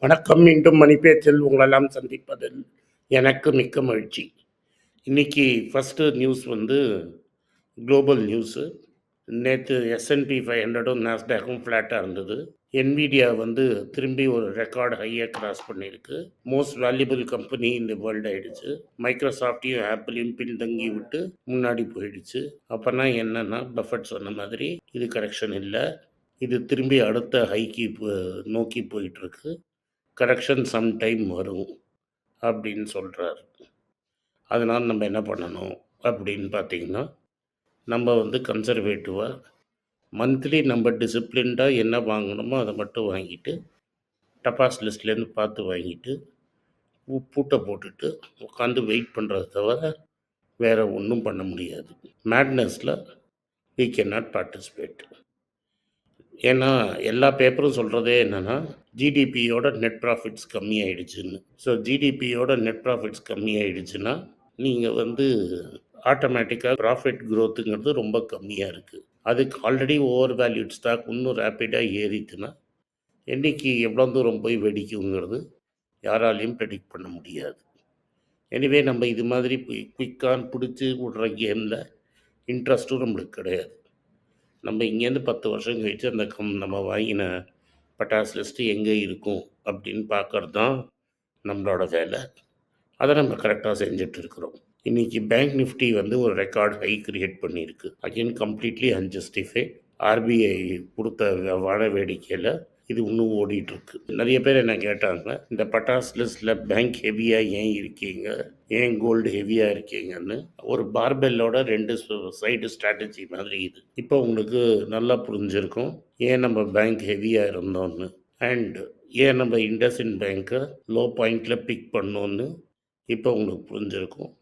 வணக்கம் மீண்டும் மணிப்பேச்சில் உங்களெல்லாம் சந்திப்பதில் எனக்கு மிக்க மகிழ்ச்சி. இன்னைக்கு ஃபஸ்ட்டு நியூஸ் வந்து குளோபல் நியூஸு நேற்று எஸ்என்பி ஃபைவ் ஹண்ட்ரடும் நாஸ்டாக்கும் ஃப்ளாட்டாக இருந்தது. என்விடியா வந்து திரும்பி ஒரு ரெக்கார்டு ஹையாக கிராஸ் பண்ணியிருக்கு. மோஸ்ட் வேல்யூபிள் கம்பெனி இந்த வேர்ல்டு ஆயிடுச்சு. மைக்ரோசாஃப்டையும் ஆப்பிளையும் பின்தங்கி விட்டு முன்னாடி போயிடுச்சு. அப்போனா என்னன்னா பஃபட் சொன்ன மாதிரி இது கரெக்ஷன் இல்லை. இது திரும்பி அடுத்த ஹைக்கு போ- நோக்கி போயிட்டுருக்கு. கரெக்ஷன் சம் டைம் வரும் அப்படின்னு சொல்கிறார் அதனால் நம்ம என்ன பண்ணணும் அப்படின்னு பார்த்தீங்கன்னா நம்ம வந்து கன்சர்வேட்டிவாக மந்த்லி நம்ம டிசிப்ளின்டாக என்ன வாங்கணுமோ அதை மட்டும் வாங்கிட்டு டபாஸ் லிஸ்ட்லேருந்து பார்த்து வாங்கிட்டு பூட்டை போட்டுட்டு உட்காந்து வெயிட் பண்ணுறத தவிர வேறு ஒன்றும் பண்ண முடியாது. மேட்னஸில் வி கேன் நாட் பார்ட்டிசிபேட் ஏன்னா எல்லா பேப்பரும் சொல்கிறதே என்னென்னா ஜிடிபியோட நெட் ப்ராஃபிட்ஸ் கம்மியாயிடுச்சுன்னு. ஸோ ஜிடிபியோட நெட் ப்ராஃபிட்ஸ் கம்மியாயிடுச்சுன்னா நீங்கள் வந்து ஆட்டோமேட்டிக்காக ப்ராஃபிட் க்ரோத்துங்கிறது ரொம்ப கம்மியாக இருக்குது அதுக்கு ஆல்ரெடி ஓவர் வேல்யூட் ஸ்டாக் இன்னும் ரேப்பிடாக ஏறிச்சுன்னா என்னைக்கு எவ்வளோ தூரம் போய் வெடிக்குங்கிறது யாராலையும் ப்ரெடிக்ட் பண்ண முடியாது. எனிவே நம்ம இது மாதிரி குயிக்காக பிடிச்சி விடுற கேமில் இன்ட்ரெஸ்ட்டும் நம்மளுக்கு கிடையாது. நம்ம இங்கேருந்து பத்து வருஷம் கழிச்சு அந்த கம் நம்ம வாங்கின பட்டாசு லிஸ்ட்டு எங்கே இருக்கும் அப்படின்னு பார்க்கறது தான் நம்மளோட வேலை. அதை நம்ம கரெக்டாக செஞ்சுட்டு இருக்கிறோம் இன்றைக்கி பேங்க் நிஃப்டி வந்து ஒரு ரெக்கார்ட் ஹை கிரியேட் பண்ணியிருக்கு. அகைன் கம்ப்ளீட்லி அன்ஜஸ்டிஃபை ஆர்பிஐ கொடுத்த வான வேடிக்கையில் இது இன்னும் ஓடிட்டு இருக்கு நிறைய பேர் என்ன கேட்டாங்க இந்த பட்டாஸ் லிஸ்ட்டில் பேங்க் ஹெவியாக ஏன் இருக்கீங்க? ஏன் கோல்டு ஹெவியாக இருக்கீங்கன்னு? ஒரு பார்பெல்லோட ரெண்டு சைடு ஸ்ட்ராட்டஜி மாதிரி இது. இப்போ உங்களுக்கு நல்லா புரிஞ்சிருக்கும் ஏன் நம்ம பேங்க் ஹெவியாக இருந்தோம்னு? அண்ட் ஏன் நம்ம இண்டஸ்இன் பேங்க்கை லோ பாயிண்டில் பிக் பண்ணோன்னு இப்போ உங்களுக்கு புரிஞ்சிருக்கும்.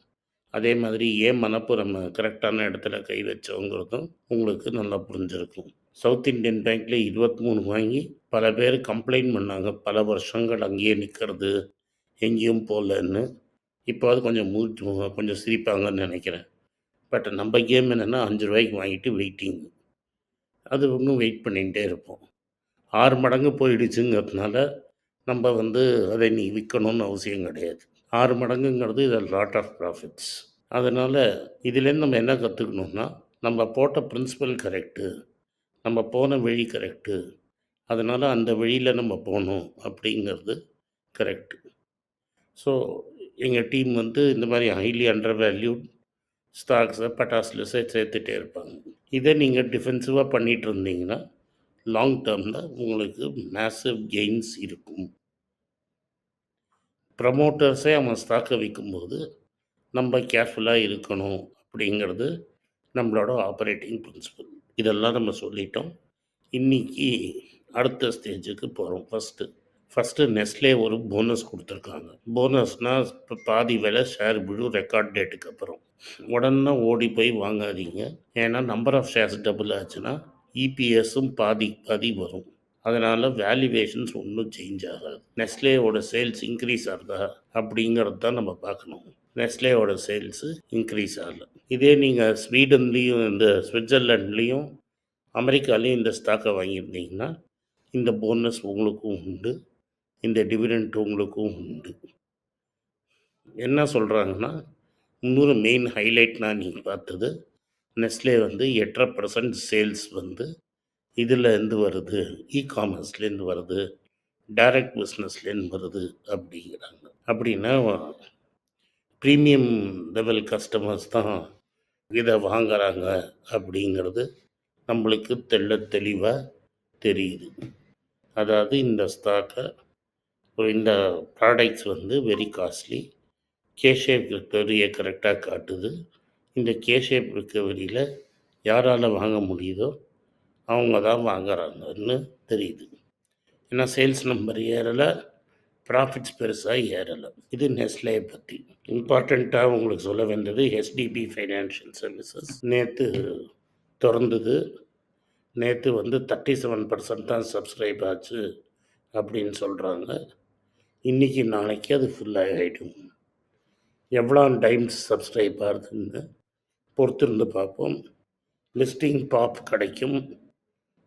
அதே மாதிரி ஏன் மனப்புறம் கரெக்டான இடத்துல கை வச்சோங்கிறதும் உங்களுக்கு நல்லா புரிஞ்சிருக்கும். சவுத் இந்தியன் பேங்க்கில் இருபத்தி மூணு வாங்கி பல பேர் கம்ப்ளைண்ட் பண்ணாங்க. பல வருஷங்கள் அங்கேயே நிற்கிறது எங்கேயும் போகலன்னு இப்போ அது கொஞ்சம் மூச்சு கொஞ்சம் சிரிப்பாங்கன்னு நினைக்கிறேன். பட் நம்ம கேம் என்னென்னா அஞ்சு ரூபாய்க்கு வாங்கிட்டு வெயிட்டிங் அது இன்னும் வெயிட் பண்ணிகிட்டே இருப்போம். ஆறு மடங்கு போயிடுச்சுங்கிறதுனால நம்ம வந்து அதை நீ விற்கணும்னு அவசியம் கிடையாது. ஆறு மடங்குங்கிறது இதில் லாட் ஆஃப் ப்ராஃபிட்ஸ் அதனால் இதுலேருந்து நம்ம என்ன கற்றுக்கணுன்னா நம்ம போட்ட பிரின்சிபல் கரெக்டு நம்ம போன வழி கரெக்டு அதனால் அந்த வழியில் நம்ம போகணும் அப்படிங்கிறது கரெக்டு ஸோ எங்கள் டீம் வந்து இந்த மாதிரி ஹைலி அண்டர் வேல்யூட் ஸ்டாக்ஸை பட்டாசுலஸை சேர்த்துட்டே இருப்பாங்க. இதை நீங்கள் டிஃபென்சிவாக பண்ணிகிட்டு இருந்தீங்கன்னா லாங் டேர்மில் உங்களுக்கு மேசிவ் கெயின்ஸ் இருக்கும். ப்ரமோட்டர்ஸே அவன் ஸ்டாக்கை விற்கும்போது நம்ம கேர்ஃபுல்லாக இருக்கணும் அப்படிங்கிறது நம்மளோட ஆப்ரேட்டிங் பிரின்சிபல் இதெல்லாம் நம்ம சொல்லிட்டோம். இன்னைக்கு அடுத்த ஸ்டேஜுக்கு போகிறோம் ஃபஸ்ட்டு ஃபஸ்ட்டு நெஸ்லே ஒரு போனஸ் கொடுத்துருக்காங்க. போனஸ்னால் இப்போ பாதி விலை ஷேர் விழும் ரெக்கார்ட் டேட்டுக்கு அப்புறம். உடனே ஓடி போய் வாங்காதீங்க. ஏன்னா நம்பர் ஆஃப் ஷேர்ஸ் டபுள் ஆச்சுன்னா இபிஎஸும் பாதி பாதி வரும். அதனால் வேல்யூவேஷன்ஸ் ஒன்றும் சேஞ்ச் ஆகாது. நெஸ்லேயோட சேல்ஸ் இன்க்ரீஸ் ஆகுதா அப்படிங்கிறது தான் நம்ம பார்க்கணும். நெஸ்லேயோட சேல்ஸு இன்க்ரீஸ் ஆகலை. இதே நீங்கள் ஸ்வீடன்லேயும் இந்த சுவிட்சர்லாண்ட்லேயும் அமெரிக்காலேயும் இந்த ஸ்டாக்கை வாங்கியிருந்தீங்கன்னா இந்த போனஸ் உங்களுக்கும் உண்டு. இந்த டிவிடெண்ட் உங்களுக்கும் உண்டு. என்ன சொல்கிறாங்கன்னா இன்னொரு மெயின் ஹைலைட்னா நீங்கள் பார்த்தது நெஸ்லே வந்து எட்டரை பர்சன்ட் சேல்ஸ் வந்து இதில் இருந்து வருது இ காமர்ஸ்லேருந்து வருது டைரக்ட் பிஸ்னஸ்லேருந்து வருது அப்படிங்கிறாங்க. அப்படின்னா ப்ரீமியம் லெவல் கஸ்டமர்ஸ் தான் இதை வாங்குறாங்க அப்படிங்கிறது நம்மளுக்கு தெள்ள தெளிவாக தெரியுது. அதாவது இந்த ஸ்டாக்கை இந்த ப்ராடக்ட்ஸ் வந்து வெரி காஸ்ட்லி கேஷேப் ரிக்கவரியை கரெக்டாக காட்டுது. இந்த கேஷேப் ரிக்கவரியில் யாரால் வாங்க முடியுதோ அவங்க தான் வாங்குறாங்கன்னு தெரியுது. ஏன்னா சேல்ஸ் நம்பர் ஏறலை. ப்ராஃபிட்ஸ் பெருசாக ஏறலை. இது நெஸ்லே பற்றி இம்பார்ட்டண்ட்டாக உங்களுக்கு சொல்ல வேண்டியது ஹெச்டிபி ஃபைனான்ஷியல் சர்வீசஸ் நேற்று திறந்தது. நேற்று வந்து தேர்ட்டி செவன் பர்சன்ட் தான் சப்ஸ்கிரைப் ஆச்சு அப்படின்னு சொல்கிறாங்க இன்றைக்கி நாளைக்கு அது ஃபுல்லாக ஆகிடும் எவ்வளோ டைம்ஸ் சப்ஸ்கிரைப் ஆகுதுன்னு பொறுத்திருந்து பார்ப்போம். லிஸ்டிங் பாப் கிடைக்கும்.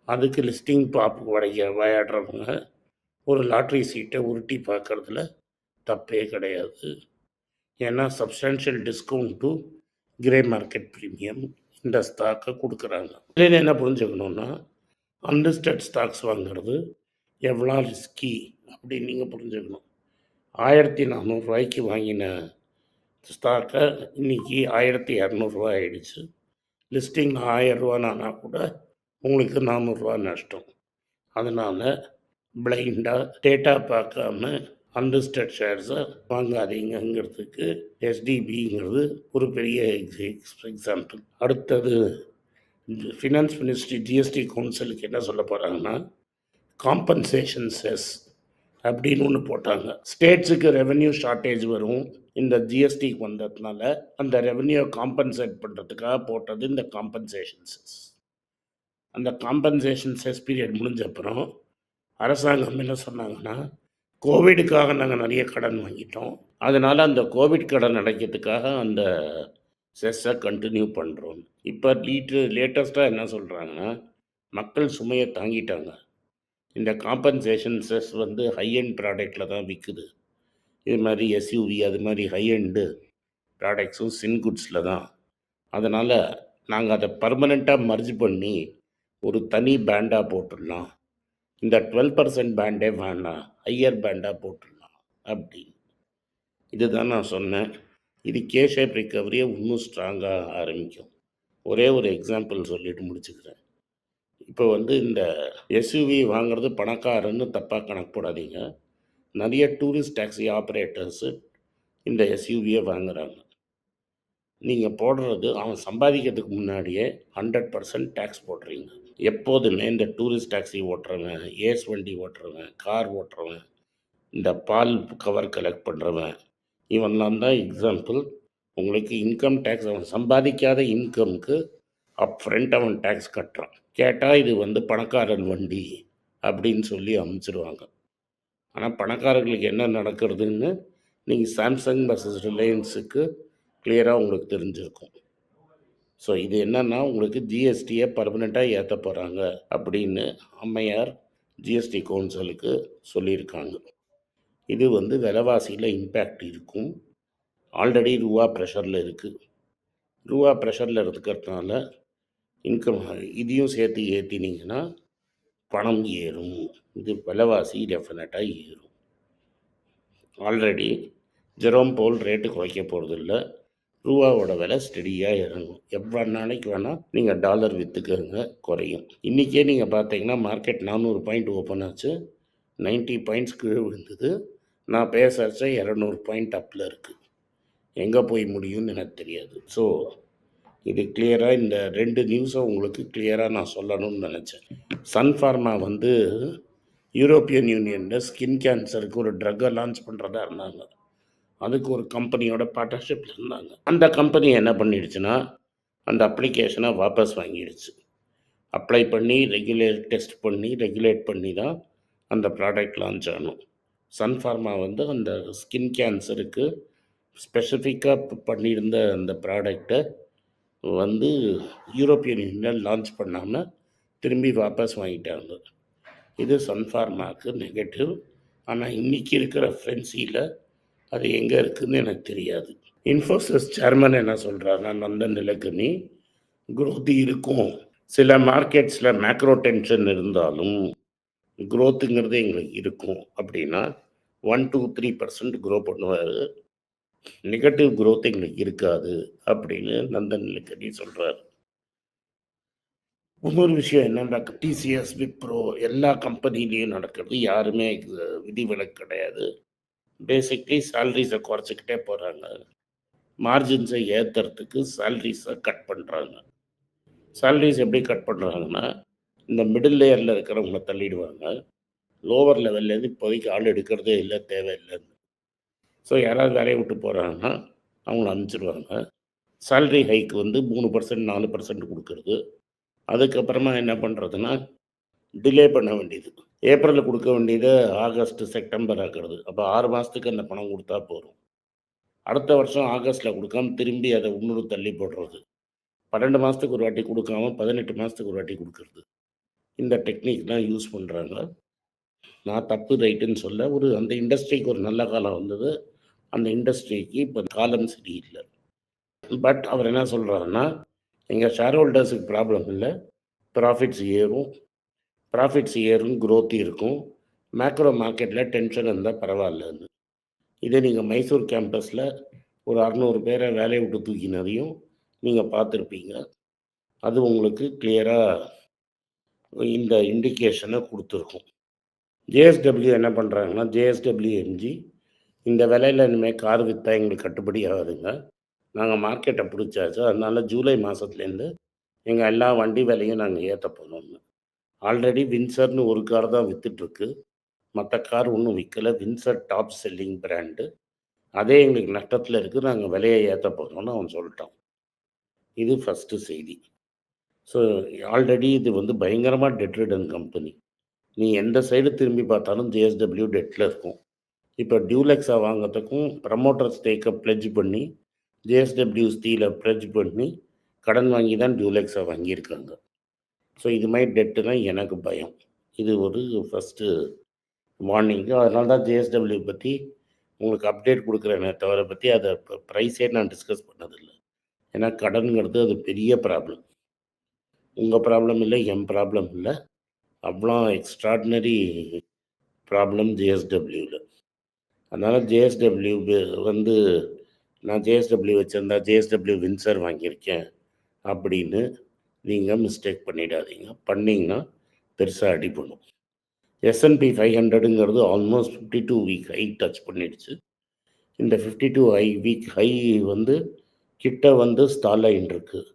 அதுக்கு லிஸ்டிங் பாப் கிடைக்க விளையாடுறவங்க ஒரு லாட்ரி சீட்டை உருட்டி பார்க்குறதுல தப்பே கிடையாது. ஏன்னா substantial discount to grey market premium இந்த ஸ்டாக்கை கொடுக்குறாங்க. இதில் என்ன புரிஞ்சுக்கணுன்னா அன்லிஸ்டட் ஸ்டாக்ஸ் வாங்குறது எவ்வளோ ரிஸ்கி அப்படின்னு நீங்கள் புரிஞ்சுக்கணும். ஆயிரத்தி நானூறுரூவாய்க்கு வாங்கின ஸ்டாக்கை இன்னைக்கு ஆயிரத்தி இரநூறுவா ஆயிடுச்சு. லிஸ்டிங் ஆயிரரூவானா கூட உங்களுக்கு நானூறுரூவா நஷ்டம். அதனால் பிளைண்டாக டேட்டா பார்க்காம அன்லிஸ்டட் ஷேர்ஸை வாங்காதீங்கங்கிறதுக்கு எஸ்டிபிங்கிறது ஒரு பெரிய எக்ஸாம்பிள் அடுத்தது ஃபினான்ஸ் மினிஸ்ட்ரி ஜிஎஸ்டி கவுன்சிலுக்கு என்ன சொல்ல போகிறாங்கன்னா காம்பன்சேஷன் செஸ் அப்படின்னு ஒன்று போட்டாங்க. ஸ்டேட்ஸுக்கு ரெவென்யூ ஷார்ட்டேஜ் வரும். இந்த ஜிஎஸ்டிக்கு வந்ததுனால அந்த ரெவென்யூ காம்பன்சேட் பண்ணுறதுக்காக போட்டது இந்த காம்பன்சேஷன் செஸ் அந்த காம்பன்சேஷன் செஸ் பீரியட் முடிஞ்ச அப்புறம் அரசாங்கம் என்ன சொன்னாங்கன்னா கோவிடுக்காக நாங்கள் நிறைய கடன் வாங்கிட்டோம். அதனால் அந்த கோவிட் கடன் அடைக்கிறதுக்காக அந்த செஸ்ஸை கண்டினியூ பண்ணுறோம் இப்போ லீட்டு லேட்டஸ்ட்டாக என்ன சொல்கிறாங்கன்னா மக்கள் சுமையை தாங்கிட்டாங்க. இந்த காம்பன்சேஷன் செஸ் வந்து ஹைஎண்ட் ப்ராடக்டில் தான் விற்குது இது மாதிரி எஸ்யூவி அது மாதிரி ஹைஎண்டு ப்ராடக்ட்ஸும் சின் குட்ஸில் தான். அதனால் நாங்கள் அதை பர்மனெண்ட்டாக மர்ஜ் பண்ணி ஒரு தனி பேண்டாக போட்டுடலாம். இந்த டுவெல் பர்சன்ட் பேண்டே வேண்டாம் ஹையர் பேண்டாக போட்டுடலாம் அப்படின்னு. இதுதான் நான் சொன்னேன். இது கே ஷேப் ரிக்கவரியை இன்னும் ஸ்ட்ராங்காக ஆரம்பிக்கும். ஒரே ஒரு எக்ஸாம்பிள் சொல்லிட்டு முடிச்சுக்கிறேன். இப்போ வந்து இந்த எஸ்யூவி வாங்குறது பணக்காரன்னு தப்பாக கணக்கு போடாதீங்க. நிறைய டூரிஸ்ட் டாக்ஸி ஆப்ரேட்டர்ஸு இந்த எஸ்யூவியை வாங்குகிறாங்க நீங்கள் போடுறது அவன் சம்பாதிக்கிறதுக்கு முன்னாடியே ஹண்ட்ரட் பர்சன்ட் டேக்ஸ் போடுறீங்க. எப்போதுமே இந்த டூரிஸ்ட் டாக்ஸி ஓட்டுறவன் ஏஸ் வண்டி ஓட்டுறவன் கார் ஓட்டுறவன் இந்த பால் கவர் கலெக்ட் பண்ணுறவன் இவன்லாம் தான் எக்ஸாம்பிள் உங்களுக்கு இன்கம் டேக்ஸ் அவன் சம்பாதிக்காத இன்கம்க்கு அப் ஃப்ரண்ட் அவன் டேக்ஸ் கட்டுறான். கேட்டால் இது வந்து பணக்காரன் வண்டி அப்படின்னு சொல்லி அமுச்சிடுவாங்க ஆனால் பணக்காரர்களுக்கு என்ன நடக்கிறதுன்னு நீங்கள் சாம்சங் வர்சஸ் ரிலையன்ஸுக்கு கிளியராக உங்களுக்கு தெரிஞ்சிருக்கும். ஸோ இது என்னன்னா உங்களுக்கு ஜிஎஸ்டியை பர்மனெண்ட்டாக ஏற்ற போகிறாங்க அப்படின்னு அம்மையார் ஜிஎஸ்டி கவுன்சிலுக்கு சொல்லியிருக்காங்க. இது வந்து விலைவாசியில் இம்பேக்ட் இருக்கும். ஆல்ரெடி ரூபா ப்ரெஷரில் இருக்குது ரூபா ப்ரெஷரில் இருக்கிறதுனால இன்கம் இதையும் சேர்த்து ஏற்றினீங்கன்னா பணம் ஏறும். இது விலைவாசி டெஃபினட்டாக ஏறும். ஆல்ரெடி ஜெரோம் போல் ரேட்டு குறைக்க போகிறதில்ல ரூபாவோட விலை ஸ்டெடியாக இறங்கும். எவ்வளோ நாளைக்கு வேணால் நீங்கள் டாலர் விற்றுக்கிறங்க குறையும். இன்றைக்கே நீங்கள் பார்த்தீங்கன்னா மார்க்கெட் நானூறு பாயிண்ட் ஓப்பன் ஆச்சு. 90 பாயிண்ட்ஸ் கீழே விழுந்தது. நான் பேசுகிறச்ச இரநூறு பாயிண்ட் அப்பில் இருக்குது எங்கே போய் முடியும்னு எனக்கு தெரியாது. ஸோ இது கிளியராக இந்த ரெண்டு நியூஸை உங்களுக்கு கிளியராக நான் சொல்லணும்னு நினச்சேன். சன்ஃபார்மா வந்து யூரோப்பியன் யூனியனில் ஸ்கின் கேன்சருக்கு ஒரு ட்ரக்கை லான்ச் பண்ணுறதா இருந்தாங்க. அதுக்கு ஒரு கம்பெனியோட பார்ட்னர்ஷிப்பில் இருந்தாங்க. அந்த கம்பெனி என்ன பண்ணிடுச்சுன்னா அந்த அப்ளிகேஷனை வாபஸ் வாங்கிடுச்சு. அப்ளை பண்ணி ரெகுலேட் டெஸ்ட் பண்ணி ரெகுலேட் பண்ணி தான் அந்த ப்ராடக்ட் லான்ச் ஆகணும் சன்ஃபார்மா வந்து அந்த ஸ்கின் கேன்சருக்கு ஸ்பெசிஃபிக்காக பண்ணியிருந்த அந்த ப்ராடக்டை வந்து யூரோப்பியன் யூனியன் லான்ச் பண்ணாமல் திரும்பி வாபஸ் வாங்கிட்டாங்க. இது சன்ஃபார்மாவுக்கு நெகட்டிவ் ஆனால் இன்றைக்கி இருக்கிற ஃப்ரென்சியில் அது எங்கே இருக்குதுன்னு எனக்கு தெரியாது. இன்ஃபோசிஸ் சேர்மன் என்ன சொல்கிறாருன்னா நந்தன் நிலக்கணி குரோத் இருக்கும். சில மார்க்கெட்ஸில் மேக்ரோ டென்ஷன் இருந்தாலும் குரோத்துங்கிறது எங்களுக்கு இருக்கும். அப்படின்னா one two three percent grow பண்ணுவார். நெகட்டிவ் குரோத் எங்களுக்கு இருக்காது அப்படின்னு நந்தன் நிலக்கணி சொல்கிறார் இன்னொரு விஷயம் என்னன்னா டிசிஎஸ் விப்ரோ எல்லா கம்பெனிலையும் நடக்கிறது யாருமே விதிவிலக்கு கிடையாது. பேசிக்லி சேல்ரிஸை குறைச்சிக்கிட்டே போகிறாங்க மார்ஜின்ஸை ஏற்றுறதுக்கு சேல்ரிஸை கட் பண்ணுறாங்க சேல்ரிஸ் எப்படி கட் பண்ணுறாங்கன்னா இந்த மிடில் லேயரில் இருக்கிறவங்கள தள்ளிடுவாங்க. லோவர் லெவல்லேருந்து இப்போதைக்கு ஆள் எடுக்கிறதே இல்லை தேவையில்லைன்னு. ஸோ யாராவது வேலையை விட்டு போகிறாங்கன்னா அவங்கள அனுப்பிச்சிடுவாங்க. சேல்ரி ஹைக் வந்து மூணு பர்சன்ட் நாலு பர்சன்ட் கொடுக்கறது. அதுக்கப்புறமா என்ன பண்ணுறதுன்னா டிலே பண்ண வேண்டியது. ஏப்ரலில் கொடுக்க வேண்டியது ஆகஸ்ட் செப்டம்பர் ஆக்கிறது. அப்போ ஆறு மாதத்துக்கு அந்த பணம் கொடுத்தா போதும். அடுத்த வருஷம் ஆகஸ்ட்டில் கொடுக்காம திரும்பி அதை இன்னொரு தள்ளி போடுறது. பன்னெண்டு மாதத்துக்கு ஒரு வாட்டி கொடுக்காம பதினெட்டு மாதத்துக்கு ஒரு வாட்டி கொடுக்கறது. இந்த டெக்னிக் தான் யூஸ் பண்ணுறாங்க நான் தப்பு ரைட்டுன்னு சொல்ல ஒரு அந்த இண்டஸ்ட்ரிக்கு ஒரு நல்ல காலம் வந்தது. அந்த இண்டஸ்ட்ரிக்கு இப்போ காலம் சரியில்லை. பட் அவர் என்ன சொல்கிறாருன்னா எங்கள் ஷேர் ஹோல்டர்ஸுக்கு ப்ராப்ளம் இல்லை. ப்ராஃபிட்ஸ் ஏறும். ப்ராஃபிட்ஸ் ஏறும் growth இருக்கும். மேக்ரோ மார்க்கெட்டில் டென்ஷன் இருந்தால் பரவாயில்லன்னு இதே நீங்கள் மைசூர் கேம்பஸில் ஒரு அறநூறு பேரை வேலையை விட்டு தூக்கினதையும் நீங்கள் பார்த்துருப்பீங்க. அது உங்களுக்கு கிளியராக இந்த இண்டிகேஷனை கொடுத்துருக்கும். ஜேஎஸ்டபிள்யூ என்ன பண்ணுறாங்கன்னா ஜேஎஸ்டபிள்யூ எம்ஜி இந்த விலையில் இனிமேல் கார் விற்றா எங்களுக்கு கட்டுப்படி ஆகாதுங்க. நாங்கள் மார்க்கெட்டை பிடிச்சாச்சு. அதனால ஜூலை மாதத்துலேருந்து எங்கள் எல்லா வண்டி விலையும் நாங்கள் ஏற்ற போனோம்னு ஆல்ரெடி வின்சர்னு ஒரு கார் தான் விற்றுட்ருக்கு மற்ற கார் ஒன்றும் விற்கலை வின்சர் டாப் செல்லிங் பிராண்டு. அதே எங்களுக்கு நஷ்டத்தில் இருக்குது நாங்கள் விலையை ஏற்ற போகிறோம்னு அவன் சொல்லிட்டான். இது ஃபஸ்ட்டு செய்தி. ஸோ ஆல்ரெடி இது வந்து பயங்கரமாக டெட்ரிடன் கம்பெனி நீ எந்த சைடு திரும்பி பார்த்தாலும் ஜேஎஸ்டபிள்யூ டெட்டில் இருக்கும். இப்போ டியூலெக்ஸா வாங்கிறதுக்கும் ப்ரமோட்டர் ஸ்டேக்கை ப்ளெஜ் பண்ணி ஜேஎஸ்டபிள்யூ ஸ்டீலை ப்ளெஜ் பண்ணி கடன் வாங்கி தான் டியூலெக்ஸா வாங்கியிருக்காங்க. ஸோ இது மாதிரி டெட்டுனா எனக்கு பயம். இது ஒரு ஃபஸ்ட்டு வார்னிங்கு அதனால தான் ஜேஎஸ்டபிள்யூ பற்றி உங்களுக்கு அப்டேட் கொடுக்குறேனே தவிர பற்றி அதை ப்ரைஸே நான் டிஸ்கஸ் பண்ணதில்லை. ஏன்னா கடன்கிறது அது பெரிய ப்ராப்ளம் உங்கள் ப்ராப்ளம் இல்லை என் ப்ராப்ளம் இல்லை. அவ்வளோ எக்ஸ்ட்ராடினரி ப்ராப்ளம் ஜேஎஸ்டபிள்யூவில் அதனால் ஜேஎஸ்டபிள்யூ வந்து நான் ஜேஎஸ்டபிள்யூ வச்சுருந்தா ஜேஎஸ்டபிள்யூ வின்சர் வாங்கியிருக்கேன் அப்படின்னு நீங்கள் மிஸ்டேக் பண்ணிடாதீங்க. பண்ணிங்கன்னா பெருசாக அடி பண்ணும். SNP five ஹண்ட்ரடுங்கிறது almost fifty two week high touch பண்ணிடுச்சு. இந்த fifty two high week high வந்து கிட்ட வந்து ஸ்டால் இருக்குது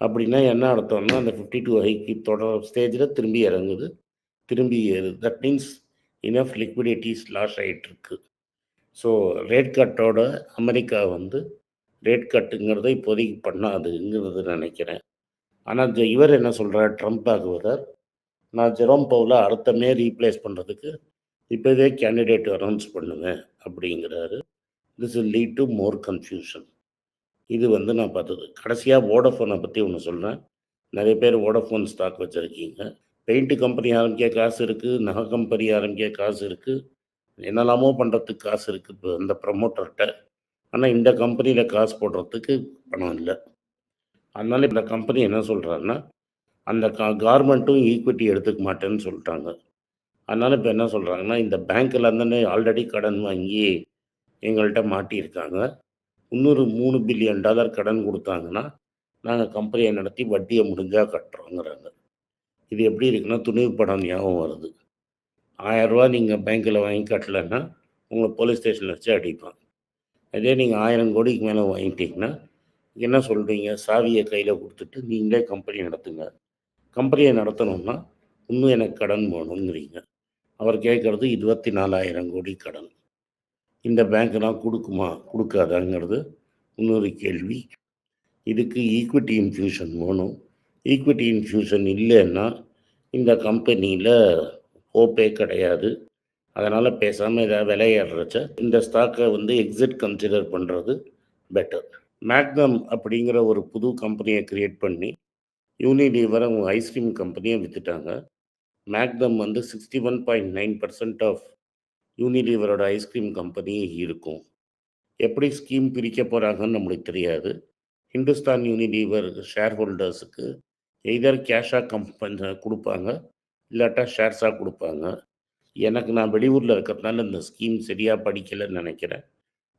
அப்படின்னா என்ன அர்த்தம்னா அந்த ஃபிஃப்டி டூ ஹைக்கு தொடர் ஸ்டேஜில் திரும்பி இறங்குது. திரும்பி ஏறுது. That means enough liquidities loss ஆகிட்டுருக்கு ஸோ ரேட் கட்டோட அமெரிக்கா வந்து ரேட் கட்டுங்கிறத இப்போதைக்கு பண்ணாதுங்கிறது நினைக்கிறேன். ஆனால் இவர் என்ன சொல்கிறார் ட்ரம்ப் ஆகுவதர் நான் ஜெரோம் பவுல அடுத்த மே ரீப்ளேஸ் பண்ணுறதுக்கு இப்போவே கேண்டிடேட் அனௌன்ஸ் பண்ணுவேன் அப்படிங்கிறாரு. This will lead to more confusion இது வந்து நான் பார்த்தது. கடைசியாக வோடஃபோனை பற்றி ஒன்று சொல்கிறேன் நிறைய பேர் வோடஃபோன் ஸ்டாக் வச்சுருக்கீங்க. பெயிண்ட் கம்பெனி ஆரம்பிக்க காசு இருக்குது நகை கம்பெனி ஆரம்பிக்க காசு இருக்குது என்னெல்லாமோ பண்ணுறதுக்கு காசு இருக்குது இப்போ இந்த ப்ரமோட்டர்கிட்ட ஆனால் இந்த கம்பெனியில் காசு போடுறதுக்கு பணம் இல்லை. அதனால இந்த கம்பெனி என்ன சொல்கிறாருன்னா அந்த கா கார்மெண்ட்டும் ஈக்விட்டி எடுத்துக்க மாட்டேன்னு சொல்லிட்டாங்க. அதனால் இப்போ என்ன சொல்கிறாங்கன்னா இந்த பேங்க்கில் இருந்தே ஆல்ரெடி கடன் வாங்கி எங்கள்கிட்ட மாட்டியிருக்காங்க. இன்னொரு மூணு பில்லியன் டாலர் கடன் கொடுத்தாங்கன்னா நாங்கள் கம்பெனியை நடத்தி வட்டியை முடிஞ்சால் கட்டுறோங்கிறாங்க. இது எப்படி இருக்குன்னா துணிவு படம் ஞாபகம் வருது. ஆயரூவா நீங்கள் பேங்க்கில் வாங்கி கட்டலைன்னா உங்களை போலீஸ் ஸ்டேஷனில் வச்சு அடிப்பான் அதே நீங்கள் ஆயிரம் கோடிக்கு மேலே வாங்கிட்டீங்கன்னா என்ன சொல்கிறீங்க சாவியை கையில் கொடுத்துட்டு நீங்களே கம்பெனி நடத்துங்க. கம்பெனியை நடத்தணும்னா இன்னும் எனக்கு கடன் வேணுங்கிறீங்க அவர் கேட்குறது இருபத்தி நாலாயிரம் கோடி கடன். இந்த பேங்க்லாம் கொடுக்குமா? கொடுக்காதாங்கிறது இன்னொரு கேள்வி. இதுக்கு ஈக்விட்டி இன்ஃபியூஷன் வேணும். ஈக்விட்டி இன்ஃபியூஷன் இல்லைன்னா இந்த கம்பெனியில் ஹோப்பே கிடையாது. அதனால் பேசாமல் ஏதாவது விலையேறச்ச இந்த ஸ்டாக்கை வந்து எக்ஸிட் கன்சிடர் பண்ணுறது பெட்டர் மேக்னம் அப்படிங்கிற ஒரு புது கம்பெனியை க்ரியேட் பண்ணி யூனிலீவர் அவங்க ஐஸ்கிரீம் கம்பெனியை விற்றுட்டாங்க மேக்னம் வந்து sixty one point nine percent of யூனிலீவரோட ice cream company இருக்கும். எப்படி ஸ்கீம் பிரிக்க போகிறாங்கன்னு நம்மளுக்கு தெரியாது. ஹிந்துஸ்தான் யூனிலீவர் ஷேர் ஹோல்டர்ஸுக்கு எய்தர் கேஷாக கம்பெனி கொடுப்பாங்க இல்லாட்டா ஷேர்ஸாக கொடுப்பாங்க. எனக்கு நான் வெளியூரில் இருக்கிறதுனால இந்த ஸ்கீம் சரியாக படிக்கலைன்னு நினைக்கிறேன்.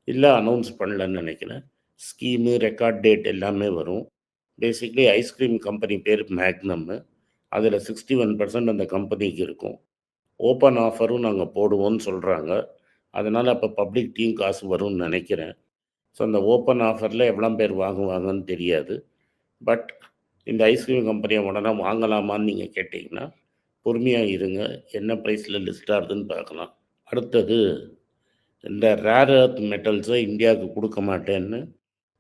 இல்லை அனௌன்ஸ் பண்ணலன்னு நினைக்கிறேன். ஸ்கீமு ரெக்கார்ட் டேட் எல்லாமே வரும். பேசிக்லி ஐஸ்கிரீம் கம்பெனி பேர் மேக்னம்மு அதில் சிக்ஸ்டி ஒன் பர்சன்ட் அந்த கம்பெனிக்கு இருக்கும். ஓப்பன் ஆஃபரும் நாங்கள் போடுவோம்னு சொல்கிறாங்க அதனால் அப்போ பப்ளிக் டீம் காசு வரும்னு நினைக்கிறேன். ஸோ அந்த ஓப்பன் ஆஃபரில் எவ்வளோ பேர் வாங்குவாங்கன்னு தெரியாது. பட் இந்த ஐஸ்கிரீம் கம்பெனியை உடனே வாங்கலாமான்னு நீங்கள் கேட்டிங்கன்னா பொறுமையாக இருங்க. என்ன ப்ரைஸில் லிஸ்ட் ஆகுதுன்னு பார்க்கலாம். அடுத்தது இந்த ரேர் அர்த் மெட்டல்ஸை இந்தியாவுக்கு கொடுக்க மாட்டேன்னு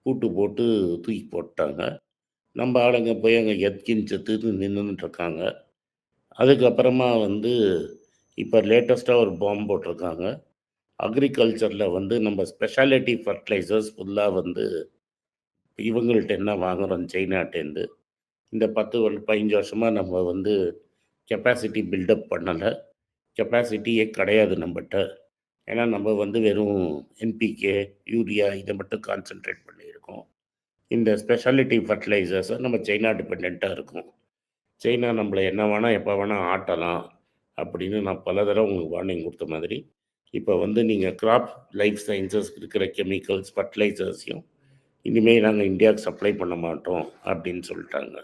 பூட்டு போட்டு தூக்கி போட்டாங்க. நம்ம ஆளுங்க போய் அங்கே எத்கின் செத்து நின்றுட்டு இருக்காங்க அதுக்கப்புறமா வந்து இப்போ லேட்டஸ்ட்டாக ஒரு பாம்பு போட்டிருக்காங்க அக்ரிகல்ச்சரில் வந்து நம்ம ஸ்பெஷாலிட்டி ஃபர்டிலைசர்ஸ் ஃபுல்லாக வந்து இவங்கள்ட்ட என்ன வாங்குகிறோம் சைனாட்டேருந்து இந்த பத்து வருஷம் பதினஞ்சு வருஷமாக நம்ம வந்து கெப்பாசிட்டி பில்டப் பண்ணலை. கெப்பாசிட்டியே கிடையாது நம்மகிட்ட ஏன்னா நம்ம வந்து வெறும் என்பிகே யூரியா இதை மட்டும் கான்சென்ட்ரேட் இருக்கும். இந்த ஸ்பெஷாலிட்டி ஃபர்டிலைசர்ஸை நம்ம சைனா டிபெண்ட்டாக இருக்கும். சைனா நம்மளை என்ன வேணால் எப்போ வேணால் ஆட்டலாம் அப்படின்னு நான் பல தடவை உங்களுக்கு வார்னிங் கொடுத்த மாதிரி இப்போ வந்து நீங்கள் கிராப் லைஃப் சயின்சஸ் இருக்கிற கெமிக்கல்ஸ் ஃபர்டிலைசர்ஸையும் இனிமேல் நாங்கள் இந்தியாவுக்கு சப்ளை பண்ண மாட்டோம் அப்படின்னு சொல்லிட்டாங்க.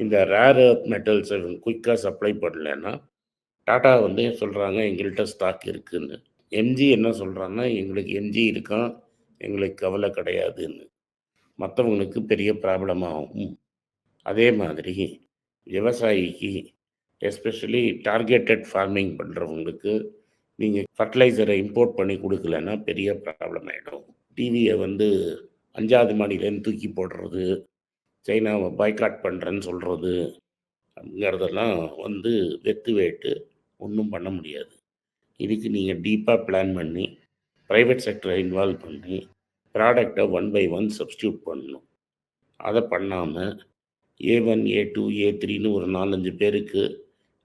இந்த ரேர் அர்த் மெட்டல்ஸை குயிக்காக சப்ளை பண்ணலைன்னா டாட்டா வந்து சொல்கிறாங்க எங்கள்கிட்ட ஸ்டாக் இருக்குதுன்னு எம்ஜி என்ன சொல்கிறாங்கன்னா எங்களுக்கு எம்ஜி இருக்கான் எங்களுக்கு கவலை கிடையாதுன்னு. மற்றவங்களுக்கு பெரிய ப்ராப்ளம் ஆகும். அதே மாதிரி விவசாயிக்கு எஸ்பெஷலி டார்கெட்டட் ஃபார்மிங் பண்ணுறவங்களுக்கு நீங்கள் ஃபர்டிலைசரை இம்போர்ட் பண்ணி கொடுக்கலன்னா பெரிய ப்ராப்ளம் ஆகிடும் டிவியை வந்து அஞ்சாவது மாடியிலேருந்து தூக்கி போடுறது சைனாவை பாய்காட் பண்ணுறேன்னு சொல்கிறது அப்படிங்கிறதெல்லாம் வந்து வெத்து வேட்டு ஒன்றும் பண்ண முடியாது. இதுக்கு நீங்கள் டீப்பாக பிளான் பண்ணி ப்ரைவேட் செக்டரை இன்வால்வ் பண்ணி ப்ராடக்டை ஒன் பை ஒன் சப்ஸ்டியூட் பண்ணணும். அதை பண்ணாமல் ஏ ஒன் ஏ டூ ஏ த்ரீன்னு ஒரு நாலஞ்சு பேருக்கு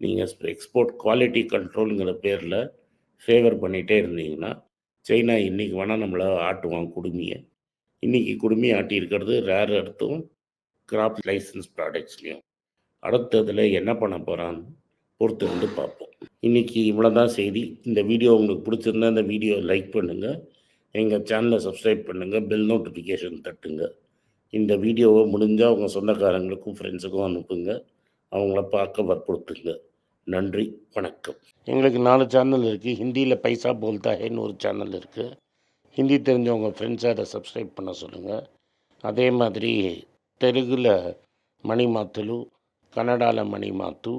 நீங்கள் எக்ஸ்போர்ட் குவாலிட்டி கண்ட்ரோலுங்கிற பேரில் ஃபேவர் பண்ணிகிட்டே இருந்தீங்கன்னா சைனா இன்றைக்கி வேணால் நம்மளை ஆட்டுவான் குடுமியை. இன்றைக்கி குடுமி ஆட்டியிருக்கிறது ரேர் அடுத்தும் கிராப் லைசன்ஸ் ப்ராடக்ட்ஸ்லையும் அடுத்ததில் என்ன பண்ண போகிறான்னு பொறுத்து வந்து பார்ப்போம். இன்றைக்கி இவ்வளோ தான் செய்தி. இந்த வீடியோ உங்களுக்கு பிடிச்சிருந்தா இந்த வீடியோ லைக் பண்ணுங்கள் எங்கள் சேனலை சப்ஸ்கிரைப் பண்ணுங்கள் பெல் நோட்டிஃபிகேஷன் தட்டுங்க. இந்த வீடியோவை முடிஞ்சால் உங்கள் சொந்தக்காரங்களுக்கும் ஃப்ரெண்ட்ஸுக்கும் அனுப்புங்க. அவங்கள பார்க்க வற்புறுத்துங்க. நன்றி வணக்கம். எங்களுக்கு நாலு சேனல் இருக்குது ஹிந்தியில் பைசா போல்தா ஹேன்னு ஒரு சேனல் இருக்குது ஹிந்தி தெரிஞ்சவங்க ஃப்ரெண்ட்ஸை அதை சப்ஸ்கிரைப் பண்ண சொல்லுங்கள் அதே மாதிரி தெலுங்கில் மணி மாத்துலு கன்னடாவில் மணி மாத்து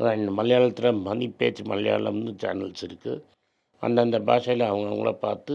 அண்ட் மலையாளத்தில் மணி பேச்சு மலையாளம்னு சேனல்ஸ் இருக்குது அந்தந்த பாஷையில் அவங்கவுங்கள பார்த்து